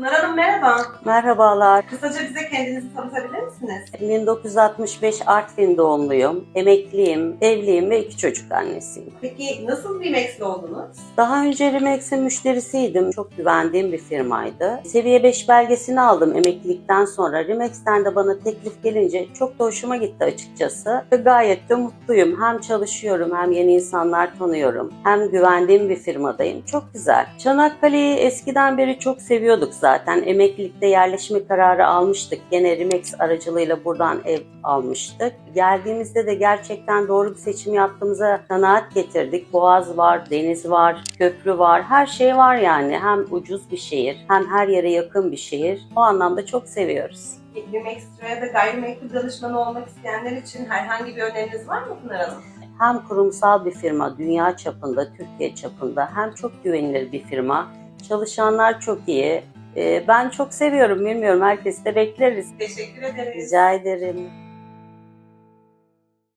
Pınar Hanım merhaba. Merhabalar. Kısaca bize kendinizi tanıtabilir misiniz? 1965 Artvin doğumluyum. Emekliyim, evliyim ve iki çocuk annesiyim. Peki nasıl bir Max'li oldunuz? Daha önce Remax'in müşterisiydim. Çok güvendiğim bir firmaydı. Seviye 5 belgesini aldım emeklilikten sonra. Remax'ten de bana teklif gelince çok da hoşuma gitti açıkçası. Ve gayet de mutluyum. Hem çalışıyorum hem yeni insanlar tanıyorum. Hem güvendiğim bir firmadayım. Çok güzel. Çanakkale'yi eskiden beri çok seviyorduk zaten. Emeklilikte yerleşme kararı almıştık. Gene Remax aracılığıyla buradan ev almıştık. Geldiğimizde de gerçekten doğru bir seçim yaptığımıza kanaat getirdik. Boğaz var, deniz var, köprü var. Her şey var yani. Hem ucuz bir şehir hem her yere yakın bir şehir. O anlamda çok seviyoruz. Peki bir Max'e ya da gayrimenkul danışmanı olmak isteyenler için herhangi bir öneriniz var mı Pınar Hanım? Hem kurumsal bir firma dünya çapında, Türkiye çapında hem çok güvenilir bir firma. Çalışanlar çok iyi. Ee, Ben çok seviyorum, bilmiyorum herkesi de bekleriz. Teşekkür ederiz. Rica ederim.